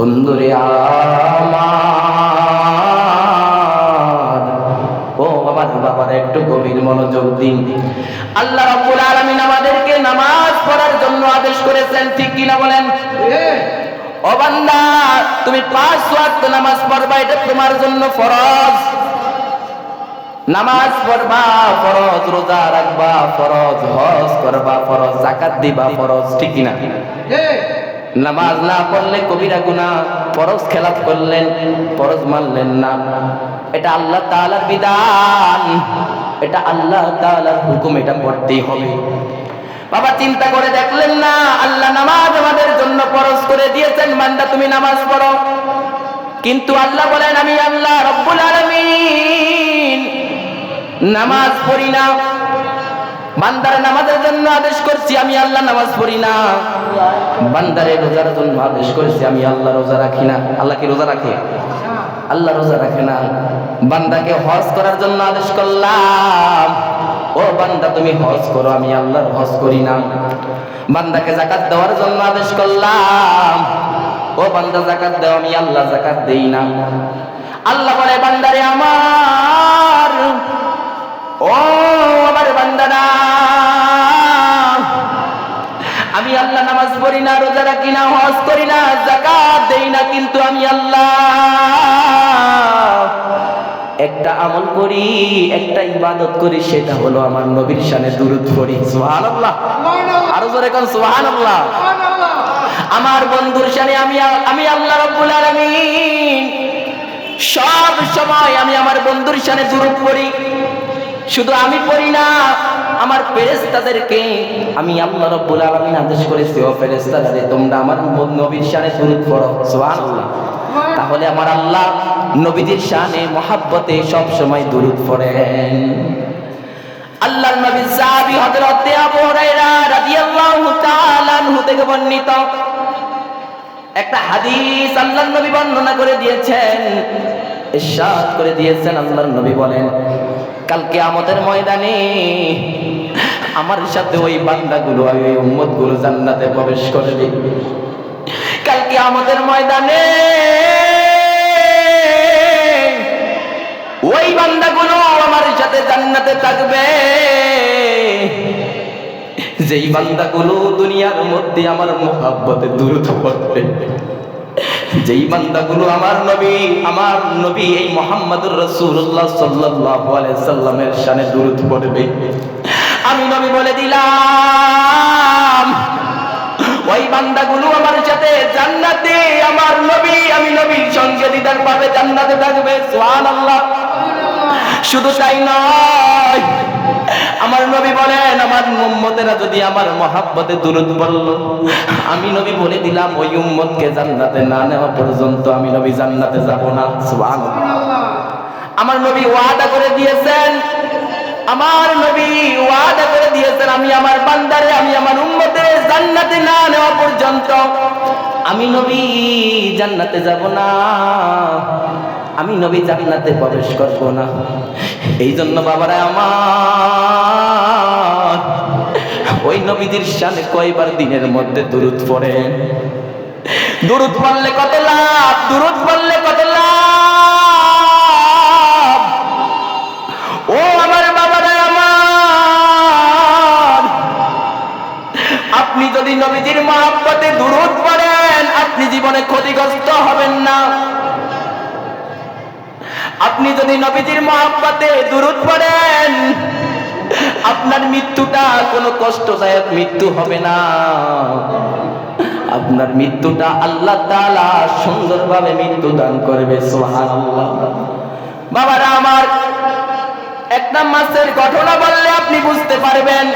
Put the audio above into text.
বন্ধুরে আমার। ও আমার বাবার একটু গভীর মনোযোগ দিন। আল্লাহ রাব্বুল আলামিন আমাদেরকে নামাজ পড়ার জন্য আদেশ করেছেন, ঠিক কিনা বলেন? ও বান্দা, তুমি পাঁচ ওয়াক্ত নামাজ পড়বা, এটা তোমার জন্য ফরজ। নামাজ পড়বা, ফরজ, রোজা রাখবা, ফরজ, হজ করবা, ফরজ, জাকাত দিবা, ফরজ, ঠিক কিনা? নামাজ না পড়লে কবিরা গুনা পরশ খেলাপ করলেন পরশ মানলেন না। এটা আল্লাহ তাআলার বিধান। এটা আল্লাহ তাআলার হুকুম, এটা পড়তেই হবে। বাবা, চিন্তা করে দেখলেন না, আল্লাহ নামাজ আমাদের জন্য পরশ করে দিয়েছেন। মান্দা তুমি নামাজ পড়ো। কিন্তু আল্লাহ বলেন, আমি আল্লাহ রব্বুল আলামিন নামাজ পড়ি না। বান্দার নামাজের জন্য আদেশ করছি, আমি আল্লাহ নামাজ পড়ি না। বান্দারে রোজার জন্য আদেশ করেছি, আমি আল্লাহ রোজা রাখি না। আল্লাহ কি রোজা রাখে? আল্লাহ রোজা রাখে না। বান্দাকে হজ করার জন্য আদেশ করলাম। ও বান্দা, তুমি হজ করো, আমি আল্লাহর হজ করি না। বান্দাকে জাকাত দেওয়ার জন্য আদেশ করলাম। ও বান্দা, জাকাত দাও, আমি আল্লাহ জাকাত দেই না। আল্লাহ বলে, বান্দারে আমার, ও আমার বান্দানা পড়ি না, রোজা রাখি না, হজ করি না জাকাত দেই না, কিন্তু আমি আল্লাহ একটা আমল করি, একটা ইবাদত করি, সেটা হলো আমার নবীর শানে দুরুদ পড়ি। সুবহানাল্লাহ। আরও জোরে কোন সুবহানাল্লাহ? আমার বন্ধুর শানে আমি আমি আল্লাহ রাব্বুল আলামিন। সব সময় আমি আমার বন্ধুর শানে দুরুদ পড়ি। শুধু আমি পড়ি না আমার ফেরেশতাদেরকে আমি আল্লাহ রাব্বুল আলামিন আদেশ করেছি ও ফেরেশতাদের তোমরা আমার নবীর শানে দুরূদ পড়ো সুবহানাল্লাহ। তাহলে আমার আল্লাহ নবীজির শানে মহাব্বতে সব সময় দুরূদ পড়েন। আল্লাহর নবী সাহাবী হযরত আবু হুরায়রা রাদিয়াল্লাহু তাআলা আনহু থেকে বর্ণিত একটা হাদিস আল্লাহর নবী বর্ণনা করে দিয়েছেন ইরশাদ করে দিয়েছেন আল্লাহর নবী বলেন কালকে আমাদের ময়দানে আমার সাথে ওই বান্দাগুলো ওই উম্মতগুলো জান্নাতে প্রবেশ করবে কালকে আমাদের ময়দানে ওই বান্দাগুলো আমার সাথে জান্নাতে থাকবে। যেই বান্দাগুলো দুনিয়ার মধ্যে আমার মোহাব্বতে দূরত করবে। যেই বান্দাগুলো আমার নবী আমার নবী এই মোহাম্মদুর রাসূলুল্লাহ সাল্লাল্লাহু আলাইহি সাল্লামের শানে দুরূদ পড়বে আমি নবী বলে দিলাম। ওই বান্দাগুলো আমার সাথে জান্নাতে, আমার নবী, আমি নবীর সঙ্গে দিদার পাবে জান্নাতে থাকবে, সুবহানাল্লাহ। শুধু তাই নয়, আমার নবী বলেন, আমার উম্মতেরা যদি আমার মহাব্বতে দূরত পড়ল, আমি নবী বলে দিলাম, ওই উম্মতকে জান্নাতে না নেওয়া পর্যন্ত আমি নবী জান্নাতে যাব না, সুবহানাল্লাহ। আমার নবী ওয়াদা করে দিয়েছেন আমার নবী ওয়াদা করে দিয়েছেন, আমি আমার বান্দারে, আমি আমার উম্মতে জান্নাতে না নেওয়া পর্যন্ত আমি নবী জান্নাতে যাব না, আমি নবী জান্নাতে প্রবেশ করব না। এই জন্য বাবারা আমার, ওই নবীদের সামনে কয়বার দিনের মধ্যে দুরুদ পড়েন। দুরুদ পড়লে কত লাভ, দুরুদ পড়লে কত লাভ? যদি নবীজির মহাব্বতে দুরুদ পড়েন, আপনি জীবনে ক্ষতিগ্রস্ত হবেন না। আপনি যদি নবীজির মহাব্বতে দুরুদ পড়েন, আপনার মৃত্যুটা কোনো কষ্টদায়ক মৃত্যু হবে না। আপনার মৃত্যুটা আল্লাহ তাআলা সুন্দরভাবে মৃত্যু দান করবে বাবারা, আমার একটা মাসের ঘটনা বললে আপনি বুঝতে পারবেন